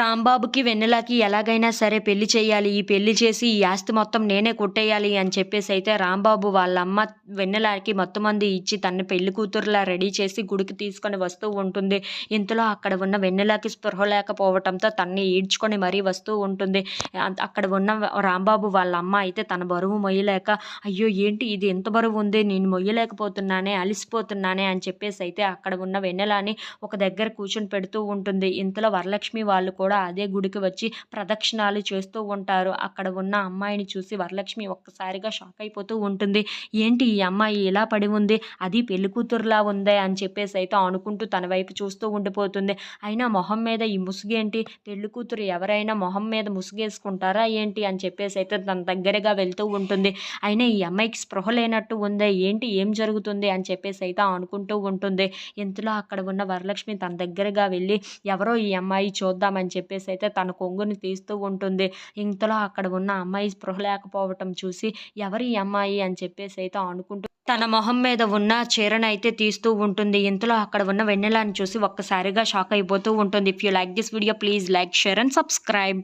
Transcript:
రాంబాబుకి వెన్నెలకి ఎలాగైనా సరే పెళ్ళి చేయాలి. ఈ పెళ్ళి చేసి ఈ ఆస్తి మొత్తం నేనే కొట్టేయాలి అని చెప్పేసి అయితే రాంబాబు వాళ్ళ అమ్మ వెన్నెలకి మొత్తం మంది ఇచ్చి తన పెళ్ళి కూతురులా రెడీ చేసి గుడికి తీసుకొని వస్తూ ఉంటుంది. ఇంతలో అక్కడ ఉన్న వెన్నెలకి స్పృహ లేకపోవటంతో తన్ని ఈడ్చుకొని మరీ వస్తూ ఉంటుంది. అక్కడ ఉన్న రాంబాబు వాళ్ళ అమ్మ అయితే తన బరువు మొయ్యలేక అయ్యో ఏంటి ఇది? ఎంత బరువు ఉంది? నేను మొయ్యలేకపోతున్నానే అలిసిపోతున్నానే అని చెప్పేసి అయితే అక్కడ ఉన్న వెన్నెలని ఒక దగ్గర కూర్చొని పెడుతూ ఉంటుంది. ఇంతలో వరలక్ష్మి వాళ్ళు కూడా కూడా అదే గుడికి వచ్చి ప్రదక్షిణాలు చేస్తూ ఉంటారు. అక్కడ ఉన్న అమ్మాయిని చూసి వరలక్ష్మి ఒక్కసారిగా షాక్ అయిపోతూ ఉంటుంది. ఏంటి ఈ అమ్మాయి ఇలా పడి ఉంది? అది పెళ్ళి కూతురులా ఉందే అని చెప్పేసి అయితే అనుకుంటూ తన వైపు చూస్తూ ఉండిపోతుంది. అయినా మొహం మీద ఈ ముసుగేంటి? పెళ్ళి కూతురు ఎవరైనా మొహం మీద ముసుగేసుకుంటారా ఏంటి అని చెప్పేసి అయితే తన దగ్గరగా వెళ్తూ ఉంటుంది. అయినా ఈ అమ్మాయికి స్పృహ లేనట్టు ఉందే? ఏంటి? ఏం జరుగుతుంది? అని చెప్పేసి అయితే అనుకుంటూ ఉంటుంది. ఇంతలో అక్కడ ఉన్న వరలక్ష్మి తన దగ్గరగా వెళ్ళి ఎవరో ఈ అమ్మాయి చూద్దామని అని చెప్పేసి అయితే తన కొంగుని తీస్తూ ఉంటుంది. ఇంతలో అక్కడ ఉన్న అమ్మాయి స్పృహ లేకపోవటం చూసి ఎవరి అమ్మాయి అని చెప్పేసి అయితే అనుకుంటూ తన మొహం మీద ఉన్న చీరను అయితే తీస్తూ ఉంటుంది. ఇంతలో అక్కడ ఉన్న వెన్నెలాని చూసి ఒక్కసారిగా షాక్ అయిపోతూ ఉంటుంది. If you like this video please like share and subscribe